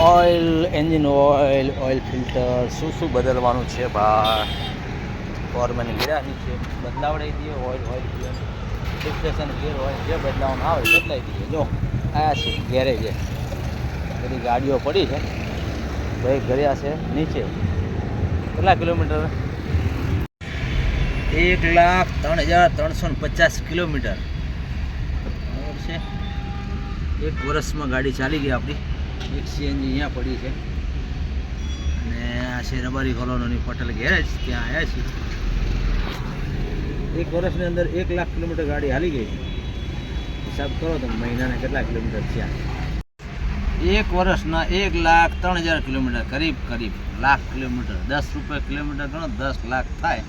Oil, engine oil oil filter. શું શું બદલવાનું છે? ભાઈ ફોરમેન ગિરાની છે. બદલાવડાવી દઈએ, oil oil depression gear oil જે બદલાવવાનું આવે બદલાવી દઈએ. જો આ છે ગેરેજ બધી ગાડીઓ પડી છે. ભાઈ ગળ્યા છે, નીચે. કેટલા કિલોમીટર? એક લાખ ત્રણ હજાર ત્રણસો ને પચાસ કિલોમીટર. બરાબર છે? એક વર્ષમાં ગાડી ચાલી ગઈ આપણી. એક સીએનજી અહીંયા પડી છે. અને આ છે રબારી કોલોનીની પટેલ ગેરેજ, ત્યાં આવ્યા છીએ. એક વર્ષની અંદર એક લાખ કિલોમીટર ગાડી હાલી ગઈ. હિસાબ કરો તમે, મહિનાના કેટલા કિલોમીટર થયા. એક વર્ષના એક લાખ ત્રણ હજાર કિલોમીટર, કરીબ કરીબ લાખ કિલોમીટર. દસ રૂપિયા કિલોમીટર ગણો, દસ લાખ થાય.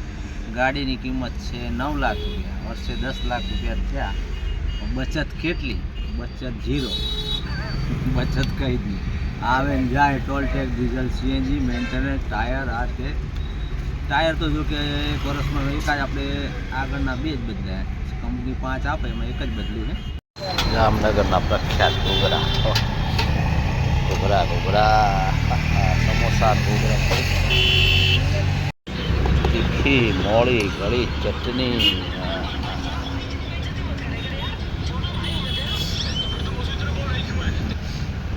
ગાડીની કિંમત છે નવ લાખ રૂપિયા. વર્ષે દસ લાખ રૂપિયા થયા. બચત કેટલી? બચત ઝીરો. બચત કહી નહીં આવે ને જાય, toll tax, diesel, CNG, maintenance, tyre, આ તે ટાયર તો જો કે એક વર્ષમાં એક જ આપણે આગળના બે જ બદલ્યા. કંપની પાંચ આપે, એમાં એક જ બદલ્યું ને. જામનગરના પ્રખ્યાત ઘોઘરા. ઘોઘરા ઘોઘરા. સમોસા, ઘોઘરા. તીખી, મોળી, ગળી, ચટણી.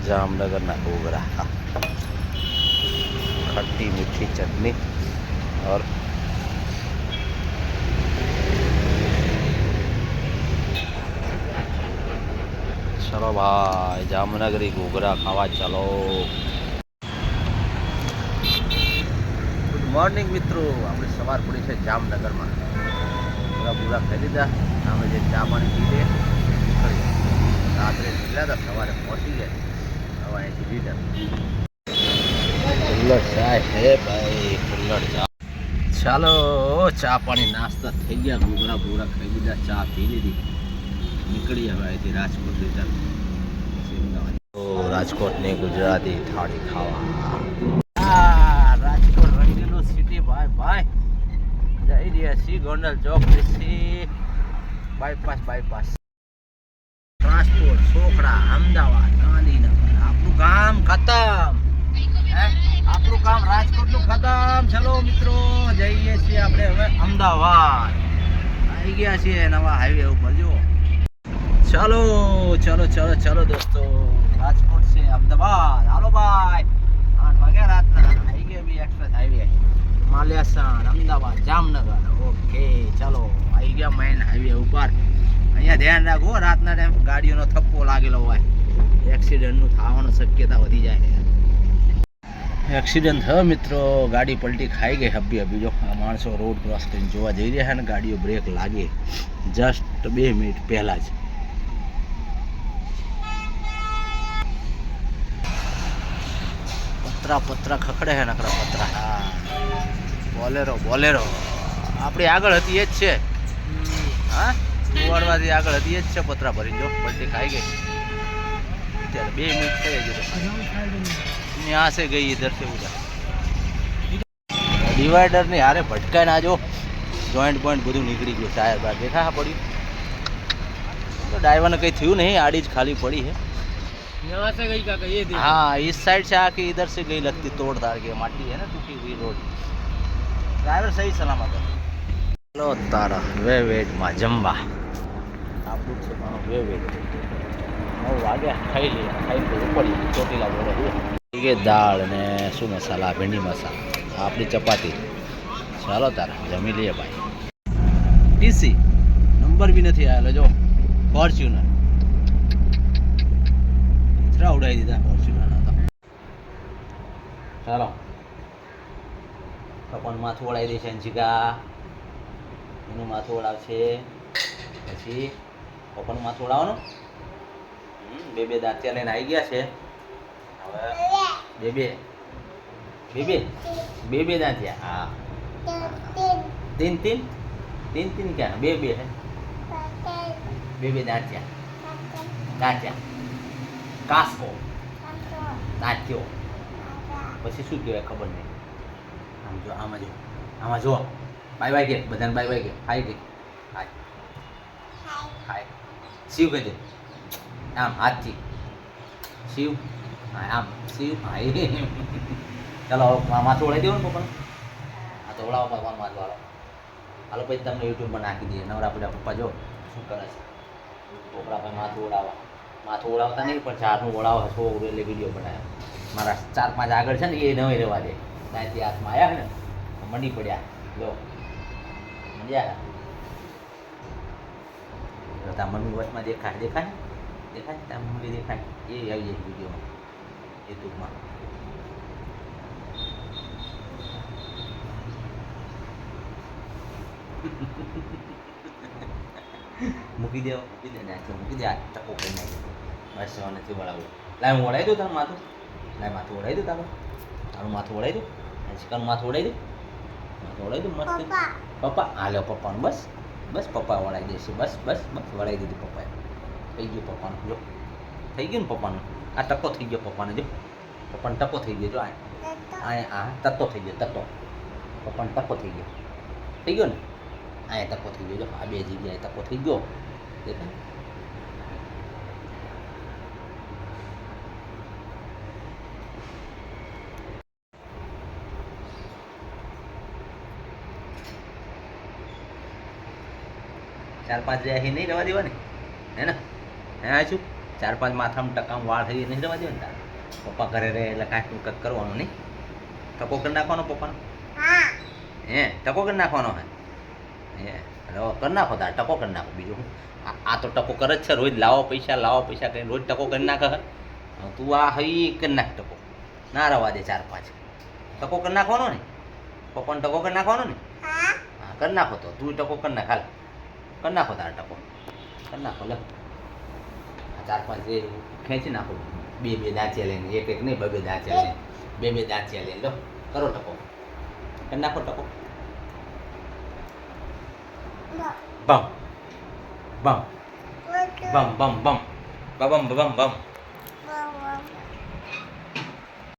जामनगर घूघरा खट्टी मीठी चटनी और चलो भाई जामनगरी घूघरा खावा चलो ગુડ મોર્નિંગ મિત્રો આપણે સવાર પડી છે જામનગરમાં પૂરા પૂરા ખાઈ લીધા અમે જે ચા પાણી પી લે નીકળી રાત્રે નીકળ્યા હતા સવારે પહોંચી ગયા ચાલો, ચા પાણી નાસ્તા થઈ ગયા. ઘૂઘરા ભૂગરા ખાઈ લીધા. ચા પી લીધી. નીકળી હવે અહીંથી રાજકોટ રિટર્ન તો રાજકોટની ગુજરાતી થાળી ખાવા. રાજકોટ રંગીલું સિટી ભાઈ ભાઈ. જઈ રહ્યા સી ગોંડલ ચોક સી બાયપાસ બાયપાસ ટ્રાન્સપોર્ટ છોકરા, અમદાવાદ. ખતમ. આપણું કામ રાજકોટનું ખતમ. ચલો મિત્રો, જઈએ છીએ આપણે હવે અમદાવાદ. આવી ગયા છીએ નવા હાઈવે ઉપર જો ચલો ચલો ચલો ચલો દોસ્તો. રાજકોટ છે અમદાવાદ. હાલો ભાઈ. આઠ વાગ્યા રાતના આવી ગયા બી express highway Malyasan, Ahmedabad, Jamnagar. Okay, ચલો. આવી ગયા મેઇન હાઈવે ઉપર. અહીંયા ધ્યાન રાખો, રાતના ટાઈમ ગાડીઓનો થપ્પો એક્સિડન્ટનું થવાની શક્યતા વધી જાય એક્સિડન્ટ થયો મિત્રો ગાડી પલટી ખાઈ ગઈ હબ્બી હબ્બી જો આ માણસો રોડ ક્રોસ કરીને જોવા જઈ રહ્યા છે ને ગાડીઓ બ્રેક લાગે. જસ્ટ બે મિનિટ પહેલાં જ. પતરા પતરા ખખડે છે નકરા પતરા. હા. Bolero Bolero. આપણી આગળ હતી એ જ છે. હા? કુવાડવાથી આગળ હતી એ જ છે પતરા ભરી જો પલટી ખાઈ ગઈ. અત્યારે બે મિનિટ થઈ ગઈ यहाँ से गई इधर से उधर ડિવાઈડર ની હારે ભટકાય ના જો જોઈન્ટ પોઈન્ટ બધું નીકળી ગયું ટાયર બાર દેખા હા પડ્યું તો ડ્રાઈવરને કંઈ થયું નહીં આડી જ ખાલી પડી है यहाँ से गई काका ये देखो हाँ इस साइड से आके इधर से गई लगती तोड़ ताड़ के माटी है ना टूटी हुई रोड ड्राइवर सही सलामत है ચલો તારા વે વેટમાં જમવા આપણું છે મારો વે વેટ નવ વાગ્યા ખાઈ લઈએ. ખાઈ લઈએ પડી ચોટીલા જોડે કે દાળ ને શું મસાલા? ભીંડી મસાલા. આપણી ચપાતી. ચાલો તારે, જમી લઈએ ભાઈ. ટીસી નંબર બી નથી આવેલો, જો. ફોર્ચ્યુનર ઇતરા ઉડાવી દીધા ફોર્ચ્યુનર ચાલો. કપણ માથું ઓળાવી દે છે અંશિકા એનું માથું ઓળાવશે પછી પપ્પાનું માથું ઓળાવવાનું બે બે દાંતિયા લઈને આવી ગયા છે. બે બે. બે બે? બે બે દાંતિયા? હા. તીન તીન તીન? તીન ક્યાં? બે બે હે? બે બે દાંતિયા. દાંતિયા. કાસકો દાંત્યો. પછી શું કહેવાય ખબર નહીં. આમ જો આમાં જો આમાં જો બાય બાય કે. બધાને બાય બાય કે. હાય કે. હાય. હાય. શિવ કહી આમ હાથથી શિવ, હા, આમ, શિવ, હા, એ ચાલો માથું ઓળાઈ દેવું ને પપ્પાને. હા તો ઓળાવો ભગવાન માથું વાળો હાલો, પછી તમને યુટ્યુબમાં નાખી દઈએ. નવરા પડ્યા પપ્પા જો, શું કરે છે? છોકરા ભાઈ માથું ઓળાવવા માથું ઓળાવતા નહીં, પણ ચારનું ઓળાવો છોકરું એટલે વીડિયો બનાવ્યો મારા ચાર પાંચ આગળ છે ને, એ નવે રહેવા દે. ત્યાંથી હાથમાં આવ્યા ને મંડી પડ્યા. લો, મંડ્યા? જો તાર મમ્મી વચમાં દેખાય દેખાય દેખાય તાર મમ્મી દેખાય એ આવી જાય વિડીયોમાં યુટ્યુબમાં મૂકી દે મૂકી દે નાખો મૂકી દે આ ટકો કરી નાખી બસ હવે નથી વળાવવું લાય હું વળાવી દઉં તારું માથું લાય માથું વળાવી દઉં તારું તારું માથું વળાવી દઉં ચિકન માથું વળાવી દઉં માથું વળાવી દઉં મસ્ત પપ્પા હા લ્યો પપ્પાનું બસ બસ પપ્પા વળાવી દેશે બસ બસ બસ વળાવી દીધું પપ્પાએ થઈ ગયો પપ્પાનો. જો થઈ ગયું ને પપ્પાનો? આ ટકો થઈ ગયો પપ્પાને જો. પપ્પાને ટકો થઈ ગયો જો આ આ તત્તો થઈ ગયો તત્તો પપ્પાને ટકો થઈ ગયો. થઈ ગયો ને? આ ટકો થઈ ગયો જો. આ બે જગ્યાએ ટકો થઈ ગયો. દેખાય? ચાર પાંચ રહ્યા અહીં નહીં રહેવા દેવાની? હે ને? હે શું? ચાર પાંચ માથામાં ટકામાં વાળ થઈ નહીં રહેવા દેવાની તારે? પપ્પા ઘરે રહે એટલે કાંઈકનું કંઈક કરવાનું નહીં. ટકો કરી નાખવાનો પપ્પાનો? હે. ટકો કરી નાખવાનો હે? હે હવે કરી નાખો તાર ટકો કરી નાખો. બીજું આ તો ટકો કરે જ છે રોજ લાવો પૈસા લાવો પૈસા કરીને રોજ ટકો કરી નાખે હે. તું આ હઈ કરી નાખ ટકો. ના રવા દે ચાર પાંચ. ટકો કરી નાખવાનો ને? પપ્પાને ટકો કરી નાખવાનો ને? હા કરી નાખો તો. તું ટકો કરી નાખ હાલ. કરી નાખો તાર ટકો. કરી નાખો લે. ચાર પાંચ એ ખેંચી નાખો. બે બે દાંચિયા લઈને, એક એક નહીં બે બે દાંચિયા લઈને. બે બે દાંચિયા લઈને, લો, કરો ટકો કરી નાખો ટકો બમ બમ. બમ. બમ બમ બમ. બમ બમ બમ.